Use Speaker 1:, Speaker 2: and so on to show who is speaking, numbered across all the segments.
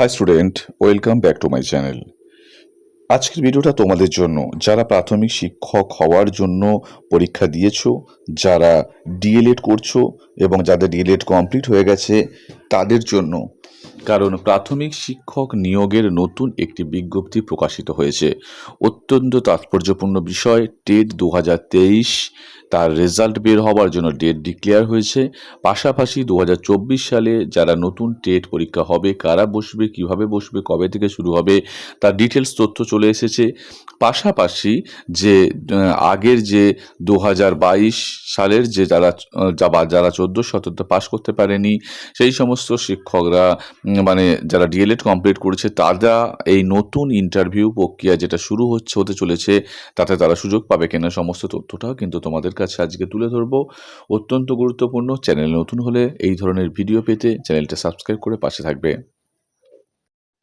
Speaker 1: Hi student welcome back to my channel আজকের ভিডিওটা তোমাদের জন্য, যারা প্রাথমিক শিক্ষক হওয়ার জন্য পরীক্ষা দিয়েছ, যারা ডিএলএড করছ এবং যাদের ডিএলএড কমপ্লিট হয়ে গেছে, তাদের জন্য। কারণ প্রাথমিক শিক্ষক নিয়োগের নতুন একটি বিজ্ঞপ্তি প্রকাশিত হয়েছে। অত্যন্ত তাৎপর্যপূর্ণ বিষয় টেট দু হাজার তেইশ তার রেজাল্ট বের হওয়ার জন্য ডেট ডিক্লেয়ার হয়েছে। পাশাপাশি দু হাজার চব্বিশ সালে যারা নতুন টেট পরীক্ষা হবে, কারা বসবে, কীভাবে বসবে, কবে থেকে শুরু হবে, তার ডিটেলস তথ্য চলে এসেছে। পাশাপাশি যে আগের যে দু হাজার বাইশ সালের যে যারা যারা চোদ্দ শততে পাশ করতে পারেনি, সেই সমস্ত শিক্ষকরা মানে যারা ডিএলএড কমপ্লিট করেছে, তারা এই নতুন ইন্টারভিউ প্রক্রিয়া যেটা শুরু হচ্ছে, হতে চলেছে, তাতে তারা সুযোগ পাবে কিনা, সমস্ত তথ্যটাও কিন্তু তোমাদের কাছে আজকে তুলে ধরবো। অত্যন্ত গুরুত্বপূর্ণ চ্যানেল নতুন হলে এই ধরনের ভিডিও পেতে চ্যানেলটা সাবস্ক্রাইব করে পাশে থাকবে।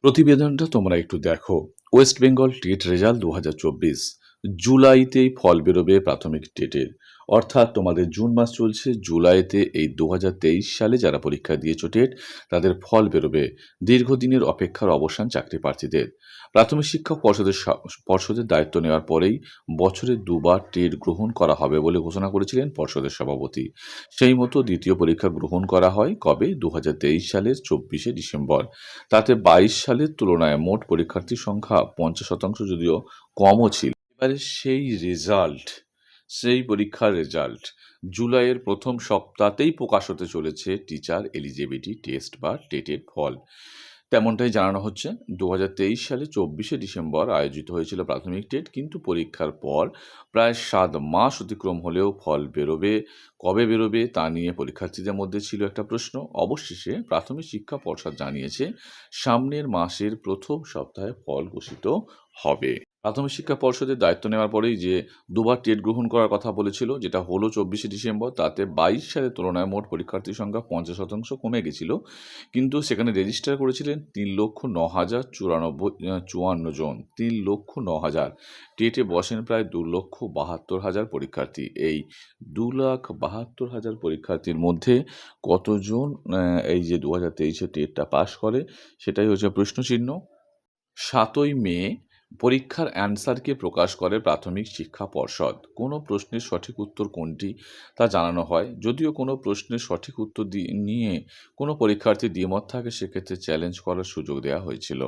Speaker 1: প্রতিবেদনটা তোমরা একটু দেখো। ওয়েস্ট বেঙ্গল টেট রেজাল্ট দু হাজার চব্বিশ। জুলাইতেই ফল বেরোবে প্রাথমিক টেটের অর্থাৎ তোমাদের জুন মাস চলছে, জুলাইতে এই দু হাজার তেইশ সালে যারা পরীক্ষা দিয়েছ টেট, তাদের ফল বেরোবে দীর্ঘদিনের অপেক্ষার অবসান চাকরি প্রার্থীদের। প্রাথমিক শিক্ষা পর্ষদের পর্ষদের দায়িত্ব নেওয়ার পরেই বছরে দুবার টেট গ্রহণ করা হবে বলে ঘোষণা করেছিলেন পর্ষদের সভাপতি। সেই মতো দ্বিতীয় পরীক্ষা গ্রহণ করা হয় কবে? দু হাজার তেইশ সালের চব্বিশে ডিসেম্বর। তাতে বাইশ সালের তুলনায় মোট পরীক্ষার্থীর সংখ্যা পঞ্চাশ শতাংশ যদিও কমও ছিল। এবারে সেই রেজাল্ট সেই পরীক্ষার রেজাল্ট জুলাইয়ের প্রথম সপ্তাহতেই প্রকাশ হতে চলেছে টিচার এলিজিবিলিটি টেস্ট বা টেটের ফল। তেমনটাই জানানো হচ্ছে দু হাজার তেইশ সালে চব্বিশে ডিসেম্বর আয়োজিত হয়েছিল প্রাথমিক টেট কিন্তু পরীক্ষার পর প্রায় সাত মাস অতিক্রম হলেও ফল বেরোবে, কবে বেরোবে তা নিয়ে পরীক্ষার্থীদের মধ্যে ছিল একটা প্রশ্ন। অবশেষে প্রাথমিক শিক্ষা পর্ষদ জানিয়েছে, সামনের মাসের প্রথম সপ্তাহে ফল ঘোষিত হবে। প্রাথমিক শিক্ষা পর্ষদের দায়িত্ব নেওয়ার পরেই যে দুবার টেট গ্রহণ করার কথা বলেছিল, যেটা হলো চব্বিশে ডিসেম্বর, তাতে বাইশ সালের তুলনায় মোট পরীক্ষার্থীর সংখ্যা পঞ্চাশ শতাংশ কমে গেছিল। কিন্তু সেখানে রেজিস্টার করেছিলেন তিন লক্ষ ন হাজার চুরানব্বই চুয়ান্ন জন। তিন লক্ষ ন হাজার। টেটে বসেন প্রায় দু লক্ষ বাহাত্তর হাজার পরীক্ষার্থী। এই দু লাখ বাহাত্তর হাজার পরীক্ষার্থীর মধ্যে কতজন এই যে দু হাজার তেইশে টেটটা পাশ করে, সেটাই হচ্ছে প্রশ্নচিহ্ন। সাতই মে পরীক্ষার অ্যান্সারকে প্রকাশ করে প্রাথমিক শিক্ষা পর্ষদ। কোনো প্রশ্নের সঠিক উত্তর কোনটি তা জানানো হয়। যদিও কোনো প্রশ্নের সঠিক উত্তর নিয়ে কোনো পরীক্ষার্থী দ্বিমত থাকে, সেক্ষেত্রে চ্যালেঞ্জ করার সুযোগ দেওয়া হয়েছিল।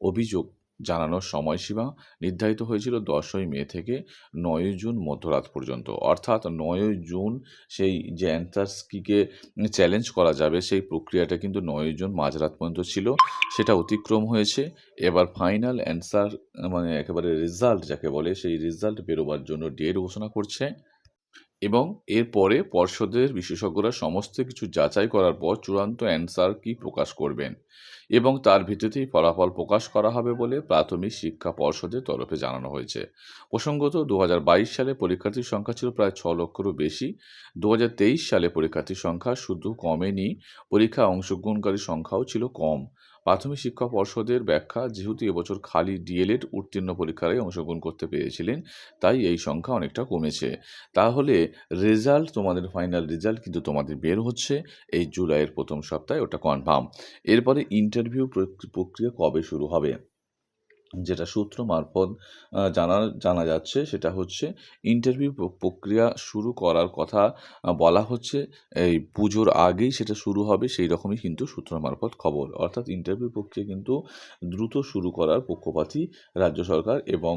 Speaker 1: অভিযোগ জানানোর সময়সীমা নির্ধারিত হয়েছিল দশই মে থেকে নয়ই জুন মধ্যরাত পর্যন্ত। অর্থাৎ নয়ই জুন সেই যে অ্যান্টার্সকিকে চ্যালেঞ্জ করা যাবে, সেই প্রক্রিয়াটা কিন্তু নয়ই জুন মাঝরাত পর্যন্ত ছিল। সেটা অতিক্রম হয়েছে। এবার ফাইনাল অ্যান্সার মানে একেবারে রেজাল্ট যাকে বলে, সেই রেজাল্ট বেরোবার জন্য ডেট ঘোষণা করছে। এবং এরপরে পর্ষদের বিশেষজ্ঞরা সমস্ত কিছু যাচাই করার পর চূড়ান্ত অ্যান্সার কি প্রকাশ করবেন এবং তার ভিত্তিতেই ফলাফল প্রকাশ করা হবে বলে প্রাথমিক শিক্ষা পর্ষদের তরফে জানানো হয়েছে। প্রসঙ্গত দু হাজার বাইশ সালে পরীক্ষার্থীর সংখ্যা ছিল প্রায় ছ লক্ষেরও বেশি। দু হাজার তেইশ সালে পরীক্ষার্থীর সংখ্যা শুধু কমেনি পরীক্ষা অংশগ্রহণকারী সংখ্যাও ছিল কম। প্রাথমিক শিক্ষা পর্ষদের ব্যাখ্যা, যেহেতু এবছর খালি ডিএলএড উত্তীর্ণ পরীক্ষায় অংশগ্রহণ করতে পেরেছিলেন, তাই এই সংখ্যা অনেকটা কমেছে। তাহলে রেজাল্ট, তোমাদের ফাইনাল রেজাল্ট কিন্তু তোমাদের বের হচ্ছে এই জুলাইয়ের প্রথম সপ্তাহে, ওটা কনফার্ম। এরপরে ইন্টারভিউ প্রক্রিয়া কবে শুরু হবে? যেটা সূত্র মারফত জানা জানা যাচ্ছে সেটা হচ্ছে ইন্টারভিউ প্রক্রিয়া শুরু করার কথা বলা হচ্ছে। এই পুজোর আগেই সেটা শুরু হবে সেই রকমই কিন্তু সূত্র মারফত খবর। অর্থাৎ ইন্টারভিউ প্রক্রিয়া কিন্তু দ্রুত শুরু করার পক্ষপাতী রাজ্য সরকার এবং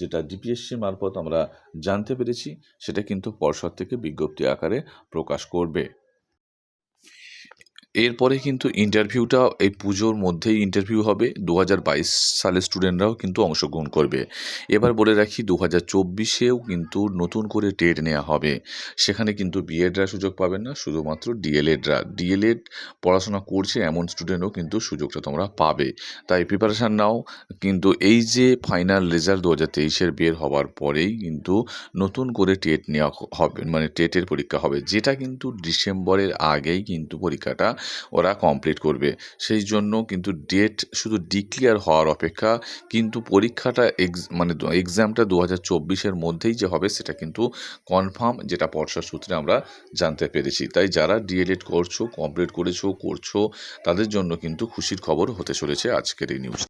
Speaker 1: যেটা ডিপিএসসি মারফত আমরা জানতে পেরেছি, সেটা কিন্তু পর্ষদ থেকে বিজ্ঞপ্তি আকারে প্রকাশ করবে। এরপরে কিন্তু ইন্টারভিউটা এই পুজোর মধ্যেই ইন্টারভিউ হবে। দু সালের স্টুডেন্টরাও কিন্তু অংশগ্রহণ করবে। এবার বলে রাখি দু হাজার চব্বিশেও কিন্তু নতুন করে টেট নেওয়া হবে। সেখানে কিন্তু বিএডরা সুযোগ পাবেন না, শুধুমাত্র ডিএলএডরা ডিএলএড পড়াশোনা করছে এমন স্টুডেন্টও কিন্তু সুযোগটা তোমরা পাবে। তাই প্রিপারেশান নাও। কিন্তু এই যে ফাইনাল রেজাল্ট দু হাজার তেইশের বের হওয়ার পরেই কিন্তু নতুন করে টেট নেওয়া হবে মানে টেটের পরীক্ষা হবে। যেটা কিন্তু ডিসেম্বরের আগেই কিন্তু পরীক্ষাটা ওরা কমপ্লিট করবে। সেই জন্য কিন্তু ডেট শুধু ডিক্লিয়ার হওয়ার অপেক্ষা, কিন্তু পরীক্ষাটা এক্স মানে এক্সামটা দু হাজার চব্বিশের মধ্যেই যে হবে সেটা কিন্তু কনফার্ম যেটা পর্ষদ সূত্রে আমরা জানতে পেরেছি। তাই যারা ডিএলএড করছ কমপ্লিট করেছ, করছ, তাদের জন্য কিন্তু খুশির খবর হতে চলেছে আজকের এই নিউজ